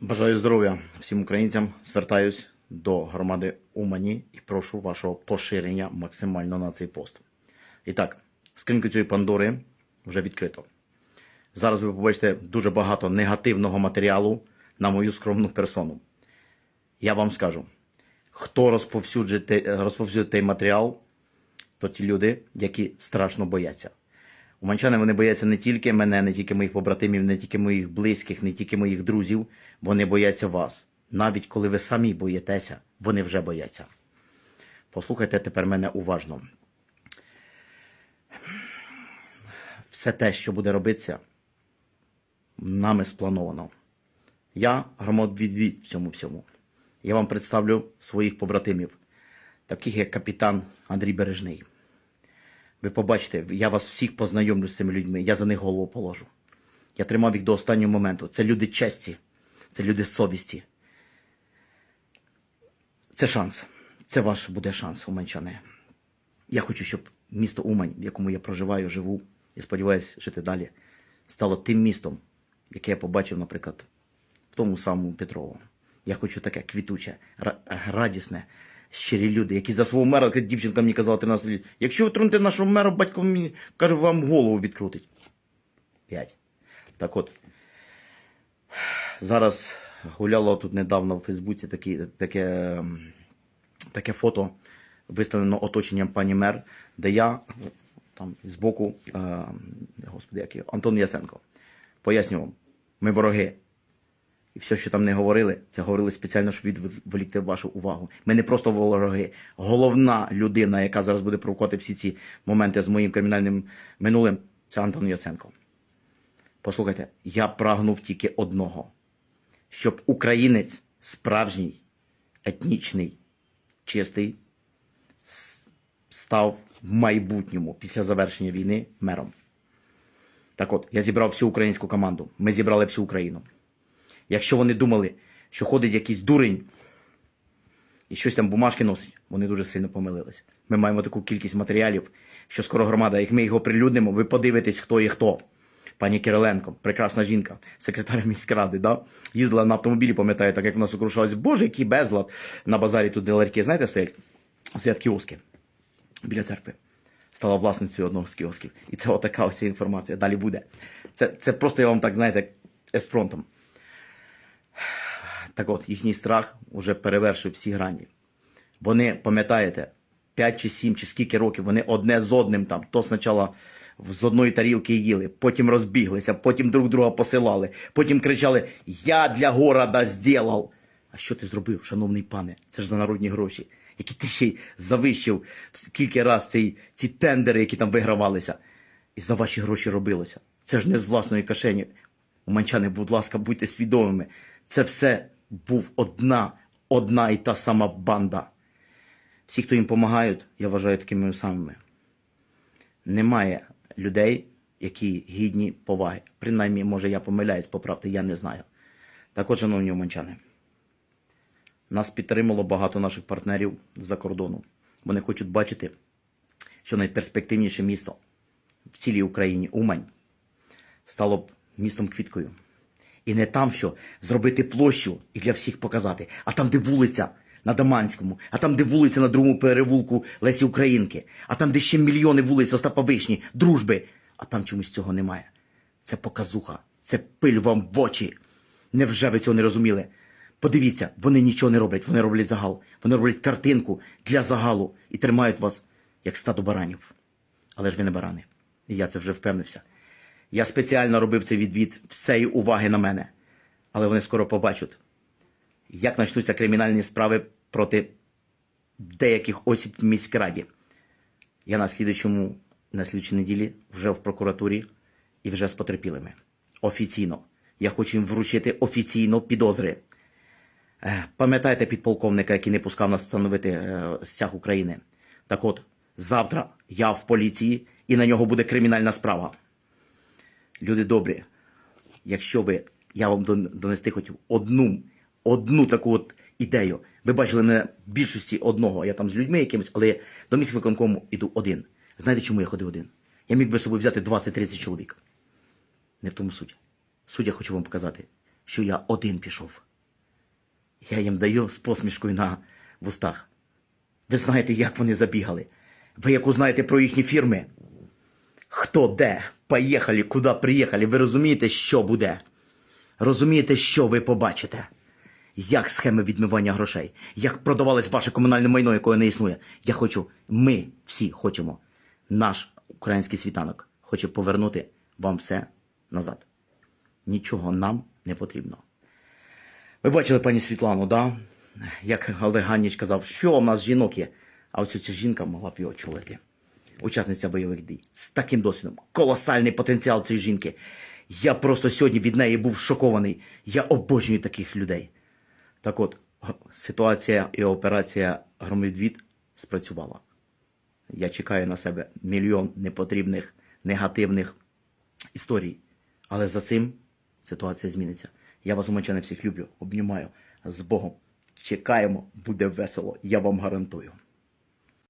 Бажаю здоров'я всім українцям. Звертаюсь до громади Умані і прошу вашого поширення максимально на цей пост. І так, скриньку цієї Пандори вже відкрито. Зараз ви побачите дуже багато негативного матеріалу на мою скромну персону. Я вам скажу, хто розповсюджує, розповсюджує той матеріал, то ті люди, які страшно бояться. Уманчани вони бояться не тільки мене, не тільки моїх побратимів, не тільки моїх близьких, не тільки моїх друзів, вони бояться вас. Навіть коли ви самі боїтеся, вони вже бояться. Послухайте тепер мене уважно. Все те, що буде робитися, нами сплановано. Я громадвідвід в цьому всьому. Я вам представлю своїх побратимів, таких як капітан Андрій Бережний. Ви побачите, я вас всіх познайомлю з цими людьми, я за них голову положу. Я тримав їх до останнього моменту. Це люди честі, це люди совісті. Це шанс. Це ваш буде шанс, уманчани. Я хочу, щоб місто Умань, в якому я проживаю, живу і сподіваюся жити далі, стало тим містом, яке я побачив, наприклад, в тому самому Петровому. Я хочу таке квітуче, радісне, щирі люди, які за свого мера, як дівчинка мені казала 13 років, якщо ви тронете нашого мера, батько мені каже, вам голову відкрутить. П'ять. Так от, зараз гуляло тут недавно в Фейсбуці такі, таке, таке фото, виставлено оточенням пані мер, де я там збоку, е, господи, як його, Антон Ясенко. Поясню вам, ми вороги. І все, що там не говорили, це говорили спеціально, щоб відволікти вашу увагу. Ми не просто вороги. Головна людина, яка зараз буде провокувати всі ці моменти з моїм кримінальним минулим, це Антон Яценко. Послухайте, я прагнув тільки одного: щоб українець справжній, етнічний, чистий, став в майбутньому після завершення війни мером. Так от, я зібрав всю українську команду. Ми зібрали всю Україну. Якщо вони думали, що ходить якийсь дурень і щось там бумажки носить, вони дуже сильно помилились. Ми маємо таку кількість матеріалів, що скоро громада, як ми його прилюднимо, ви подивитесь, хто є хто. Пані Кириленко, прекрасна жінка, секретар міськради, да? їздила на автомобілі, пам'ятаю, так як в нас сокрушалось. Боже, який безлад на базарі тут де ларьки, знаєте, стоять? Стоять кіоски біля церкви. Стала власницею одного з кіосків. І це отака ось інформація. Далі буде. Це, це просто я вам так, знаєте, еспронтом. Так от, їхній страх вже перевершив всі грані. Вони, пам'ятаєте, 5 чи 7 чи скільки років вони одне з одним там, то спочатку з одної тарілки їли, потім розбіглися, потім друг друга посилали, потім кричали: Я для города зробив. А що ти зробив, шановний пане? Це ж за народні гроші, які ти ще й завищив скільки раз ці, ці тендери, які там вигравалися, і за ваші гроші робилося. Це ж не з власної кишені. Уманчани, будь ласка, будьте свідомими. Це все був одна, одна і та сама банда. Всі, хто їм допомагають, я вважаю такими самими. Немає людей, які гідні поваги. Принаймні, може, я помиляюсь, поправте, я не знаю. Так от, шановні уманчани, нас підтримало багато наших партнерів з-за кордону. Вони хочуть бачити, що найперспективніше місто в цілій Україні Умань стало б містом квіткою. І не там, що зробити площу і для всіх показати, а там, де вулиця на Даманському, а там, де вулиця на другому перевулку Лесі Українки, а там, де ще мільйони вулиць Остапа Вишні, дружби, а там чомусь цього немає. Це показуха, це пиль вам в очі. Невже ви цього не розуміли? Подивіться, вони нічого не роблять, вони роблять загал. Вони роблять картинку для загалу і тримають вас як стадо баранів. Але ж ви не барани. І я це вже впевнився. Я спеціально робив цей відвід всієї уваги на мене. Але вони скоро побачать, як почнуться кримінальні справи проти деяких осіб в міськраді. Я на слідчому, на слідчій неділі вже в прокуратурі і вже з потерпілими. Офіційно. Я хочу їм вручити офіційно підозри. Е, Пам'ятаєте підполковника, який не пускав нас встановити е, стяг України? Так от, завтра я в поліції і на нього буде кримінальна справа. Люди добрі, якщо ви, я вам донести хотів одну, одну таку от ідею. Ви бачили мене в більшості одного, я там з людьми якимось, але до міськвиконкому іду один. Знаєте, чому я ходив один? Я міг би з собою взяти 20-30 чоловік. Не в тому суть. Суть я хочу вам показати, що я один пішов. Я їм даю з посмішкою на вустах. Ви знаєте, як вони забігали. Ви яку знаєте про їхні фірми? Хто де? Поїхали, куди приїхали. Ви розумієте, що буде? Розумієте, що ви побачите? Як схеми відмивання грошей, як продавалось ваше комунальне майно, якого не існує. Я хочу, ми всі хочемо, наш український світанок хоче повернути вам все назад. Нічого нам не потрібно. Ви бачили пані Світлану, да? Як Олег Ганніч казав, що в нас жінок є, а ось ця жінка могла б його очолити. Учасниця бойових дій з таким досвідом. Колосальний потенціал цієї жінки. Я просто сьогодні від неї був шокований. Я обожнюю таких людей. Так от, ситуація і операція Громовідвід спрацювала. Я чекаю на себе мільйон непотрібних, негативних історій. Але за цим ситуація зміниться. Я вас, умочане, всіх люблю, обнімаю з Богом. Чекаємо, буде весело, я вам гарантую.